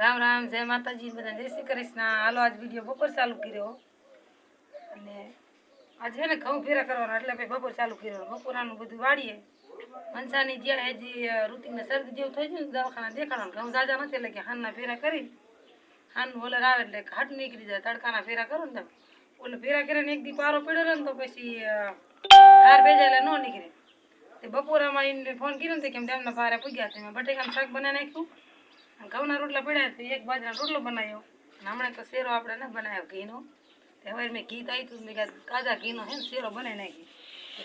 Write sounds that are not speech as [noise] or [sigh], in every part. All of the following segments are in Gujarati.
રામ રામ, જય માતાજી બધા જય શ્રી કૃષ્ણ. હાલો, આજ વીડિયો બપોર ચાલુ કર્યો. અને આજે છે ને ઘઉં ફેરા કરવાના, એટલે ભાઈ બપોર ચાલુ કર્યો. બપોરાનું બધું વાળીએ. મનસાની જ્યાં હજી ઋતિકને શરદી જેવું થઈ ગયું દવાખાના દેખાડવાનું ઘઉં જાજા નથી, એટલે કે હાનના ફેરા કરી. હાનનું ઓલર આવે એટલે હાટ નીકળી જાય. તડકાના ફેરા કરો ને તમે ઓલે ફેરા કરીને એક દી પારો પડ્યો ને તો પછી ધાર ભેજા ન નીકળે. તે બપોરામાં એને ફોન કર્યો ને કેમ તેમના પારે પૂગ્યા તમે બટેકાનું શાક બનાવી નાખ્યું. ઘઉંના રોટલા પડ્યા તો એક બાજરાનો રોટલો બનાવ્યો. અને હમણાં તો શેરો આપણે ન બનાવ્યો, ઘીનો. હવે મેં ઘી તાઈ તું મેં તાજા ઘીનો હે ને, શેરો બનાવી નાખી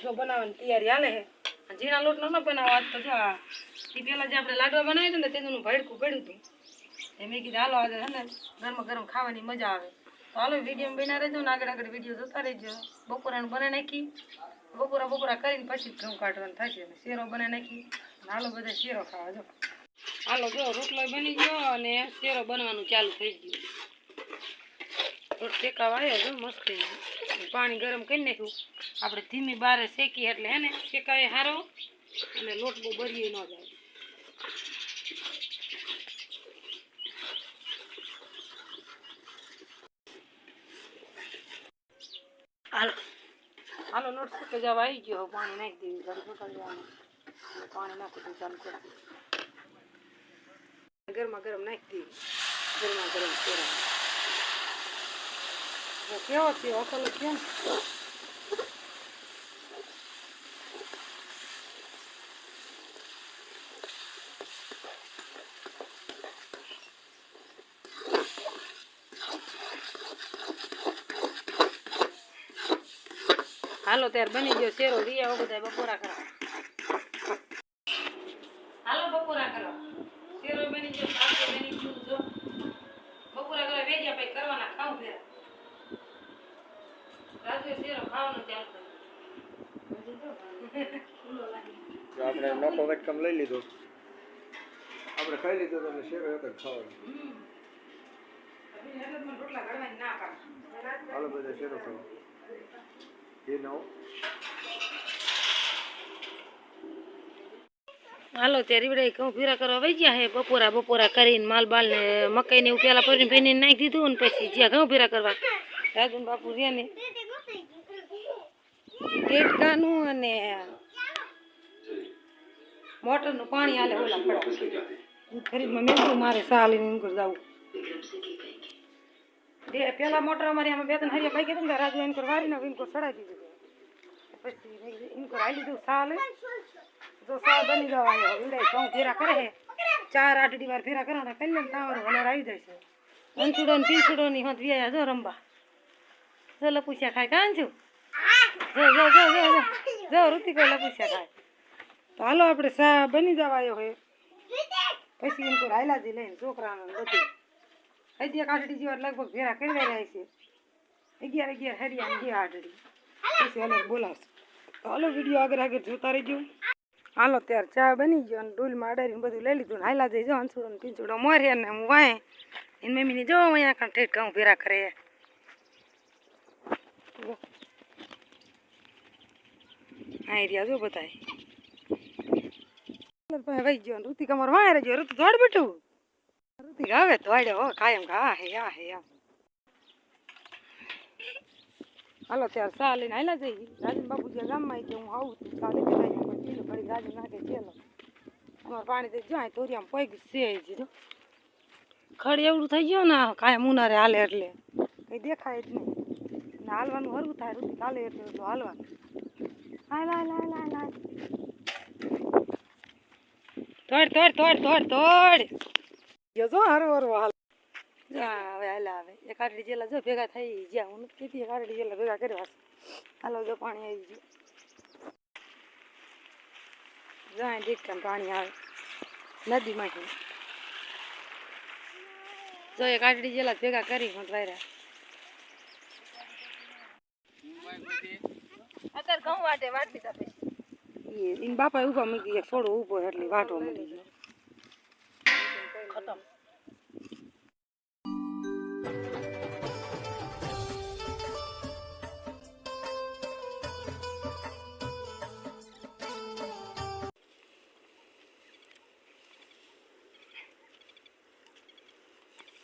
જો બનાવવાની તૈયારી હાલે હે અને લોટલો ન બનાવો, આજ તો જો એ પહેલાં જે આપણે લાડવા બનાવ્યા હતા ને, તેનું ભડકું પડ્યું હતું. એ મેં કીધું, હાલો, આજે હે ને, ગરમ ગરમ ખાવાની મજા આવે. તો હાલો વીડિયો બના રહેજો ને, આગળ આગળ વીડિયો જોતા રહેજો. બપોરાનું બનાવી નાખી. બપોરા બપોરા કરીને પછી ઘઉં કાઢવાનું થશે. શેરો બનાવી નાખી. હાલો, બધા શેરો ખાવા જો. હાલો જો, રોટલો બની ગયો અને શેરો બનવાનું ચાલુ થઈ ગયું. રોટ શેકાવા મસ્ત પાણી ગરમ કરી નાખ્યું. આપણે ધીમી બારે શેકી એટલે હે ને, શેકાય સારો અને લોટ બહુ બરીએ ન જાય. હાલો. હાલો, લોટ શેકાઈ જવા આવી ગયો. પાણી નાખી ઘડી પાણી નાખી દઉં ચાલુ કરી. ગરમા ગરમ નાખી દેવી ગરમા ગરમ કેરા કેવો છે અસલ જ હાલો, ત્યારે બની ગયો શેરો. રિયા બધા બપોરા કરો હાલો, બપોરા કરવા શેરો બની ગયો શાક બની ગયું જો બપોરા કરવા વેજ્યા પછી કરવાના ખાવું ફેરા રાજુ શેરો ખાવાનું ચાલુ તો આપણે નફો વેટકમ લઈ લીધો. આપણે ખાઈ લીધો તો શેરો એક જ ખાવાનો. રોટલા ઘડવાની ના પાડે હાલો બધા શેરો ખાવ. એ નવ. હાલો ત્યાં રીવડે ઘઉં ફીરા કરવા વહી ગયા હે. બપોરા બપોરા કરીને માલ બાલ ને મકાઈ ને એવું પેલા પડીને પીને નાખી દીધું ને પછી જ્યાં ઘઉં ફીરા કરવા. રાજુ ને બાપુ રહ્યા ને. ટેટકાનું અને મોટરનું પાણી હાલે ઓલા ખડા ખરીદમાં મેં કીધું મારે સાલી ને એમ કરી જવું. બે પેલા મોટર અમારી આમાં બે ત્રણ હરિયા ભાઈ ને રાજુ એમ કર વારી નાખ એમ કર ચડાવી દીધું પછી મેં આવી દીધું સાલ. જો સાલ બની જવા ઈડે ઘઉં ફેરા કરે હે. ચાર આઠડી વાર ફેરા કરી લે તાવર વલર આવી જાય છે. અંચુડો ને પીછુડો ની હોત વ્યાયા જો રંબા જો લપુસ્યા ખાય કાંજુ જો જો જો જો. જો ઋતિકો લપુસ્યા ખાય. તો હાલો આપણે સા બની જવા હોય પછી એમ તો રાયલાજી લઈને છોકરાને બધું. હજી આઠડી જેવા લગભગ ભેરા કરી રહ્યા છે. અગિયાર અગિયાર હરિયા ગયા આઠડી પછી હાલો બોલાવશે. તો હાલો વીડિયો આગળ આગળ જોતા રહેજો. હાલો ત્યારે ચા બની ગયો અને ડોલમાં અડાડીને બધું લઈ લીધું ને હાલા જઈ જાઓ અંસુડો ને પીંચુડો મોરે ને હું વાય એની મમ્મીને જો અહીંયા કાં ઠેઠ ઘઉં ભેરા કરે. આ રહ્યા જો બધા વહી ગયો. ઋતિક અમારે વાય રહેજો ઋતુ દોડ બેઠું. ઋતિક હવે દોડ્યો હો, કાયમ કા, આ હે આ હે આમ હાલો, ત્યારે સા લઈને હાલા જઈ રાજન બાપુ જ્યાં ગામમાં કે હું આવું છું. સા લઈને જાય પીલું ઘડી રાજન નાખે ચેલો. અમારે પાણી તો જાય તોરિયામાં પગ છે જીધો ખડ એવડું થઈ ગયો ને કાંઈ મુનારે હાલે એટલે. કંઈ દેખાય જ નહીં. હાલવાનું હરવું થાય. ઋતિક હાલે એટલું હાલવાનું. હાલ હાલ હાલ હાલ હાલ. તોડ તોડ તોડ તોડ તોડ. જો જો હારો હારો હાલ. હવે હાલ આવે એક આડ જેલા જો ભેગા થઈ જ્યાં હું નથી કીધી એક આડ જેલા ભેગા કર્યા હાલો જો પાણી આવી ગયું. જાય દેખતા પાણી આવે. નદીમાંથી. જો એક આટલી જેલા ભેગા કરી હું વાયરા. અત્યારે ઘઉં વાટે વાટી દીધા પછી. એન બાપા ઊભા મૂકી એક થોડો ઊભો એટલે વાટો મળી ગયો ખતમ.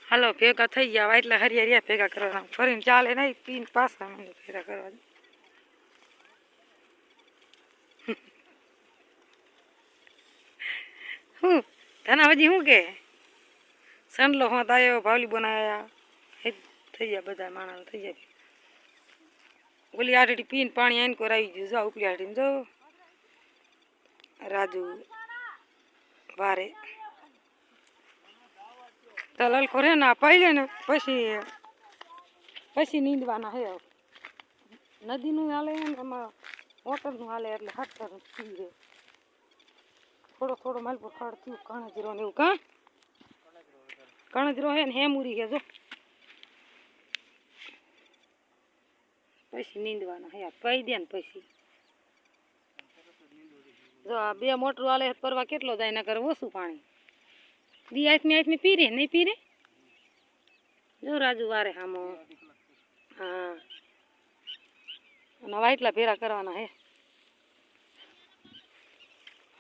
હાલો, ભેગા થઈ ગયા એટલે હરિયા હરિયા ભેગા કરવાના. ફરીને ચાલે નહીં, પીને પાછા મને ભેગા કરવા હું? તને હજી શું કે? સંડલો હોત આવ્યો ભાવલી બનાવ્યા એ થઈ ગયા બધા માણસ, થઈ જાય ઓલી આટડી પીને પાણી આઈને કોર આવી ગયું જો ઉપલી આટડીને જો રાજુ, વારે. તો લલકો રે ને આ પહેલે ને, પછી પછી નીંદવાના હે. નદીનું હાલે ને, એમાં મોટરનું હાલે એટલે હટકર પી રે થોડો થોડો માલપુર ખાડ થયું. કણજરો ને એવું, કાં? કણજરો હે ને હેમુરી હે, જો. પછી નીંદવાના હે કહી દે ને પછી. જો આ બે મોટર વાલે પરવા કેટલો જાય નકર ઓછું પાણી. દી આથમી આથમી પીરે, નહીં પીરે? જો રાજુ વારે હામો. હા. અને વાટલા ભેરા કરવાના હે.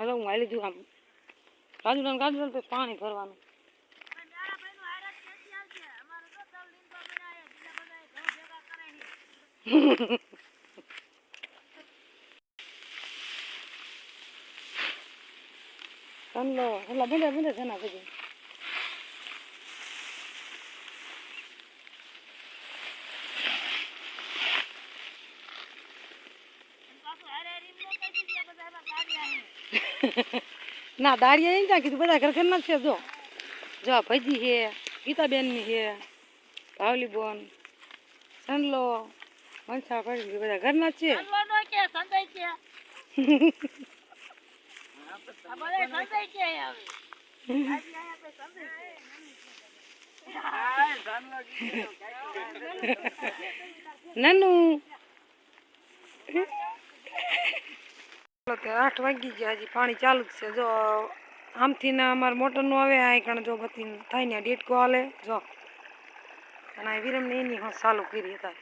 હવે હું હાલી જઉં આમ. કાજુ કાજુ પાણી ભરવાનું. [laughs] એટલે બધા બધા જણા બધું ના દાળિયા એમ ત્યાં કીધું બધા ઘર ઘરના છે જો. જો આ ભજી છે ગીતાબેનની છે ભાવલી બોન સંડલો મનસા પડી બધા ઘરના છે. નાનું. તો આઠ વાગી ગયા હજી, પાણી ચાલુ જ છે. જો, આમથી ને અમારે મોટરનું આવે આ કણ જો બધી થાય ને ડેટકો હાલે, જો. અને વિરમને એની હા ચાલુ કરી અત્યારે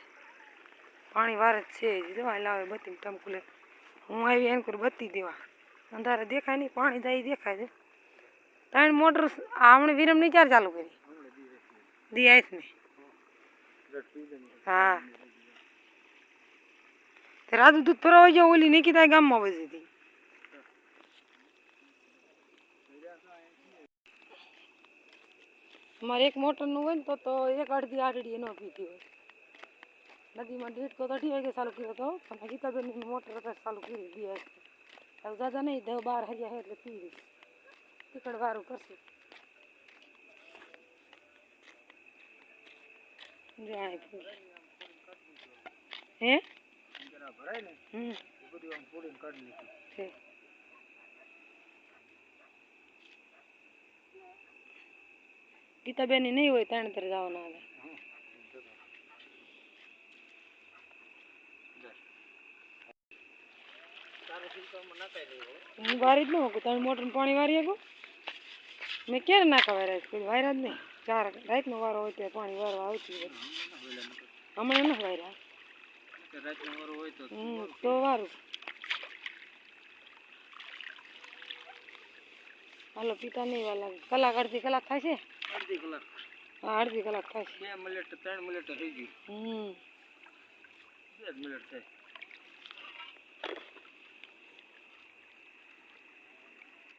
પાણી વાર જ છે જો લાવે બત્તી ટમકુલે હું આવી એને કરું બત્તી દેવા. અંધારે દેખાય નહીં, પાણી જાય દેખાય છે. ત્રણ મોટર આમણે વિરમની ચાર ચાલુ કરી? દી આઈસ ને હા. તે રાજુ દૂધ ભરાવા ગયો ઓલી નિકિતા ગામમાં બધી હતી અમારે એક મોટરનું હોય ને તો તો એક અડધી આટડી એનો પીધી હોય નદીમાં દેડકો તો અઢી વાગે ચાલુ કર્યો હતો પણ ગીતાબેનની મોટર અત્યારે ચાલુ કરી બે હવે દાદા નહીં દસ બાર હજાર એટલે પી રહી ટીકડ વારું કરશે જાય હે હમ છે ગીતાબેન નહીં હોય ત્રણ તર જવાના હતા હું વારી જ ન હોકું તમે મોટર પાણી વારી શકું મેં ક્યારે નાખા વાર્યા છે કોઈ વાર્યા જ નહીં ચાર રાતનો વારો હોય ત્યારે પાણી વારવા આવતી હોય હમણાં નથી વાર્યા હમ તો વારું હાલો પિતા નહીં વાલા કલાક અડધી કલાક થાય છે અડધી કલાક હા અડધી કલાક થાય છે બે મિનિટ ત્રણ મિનિટ થઈ ગયું. હમ. બે મિનિટ થાય.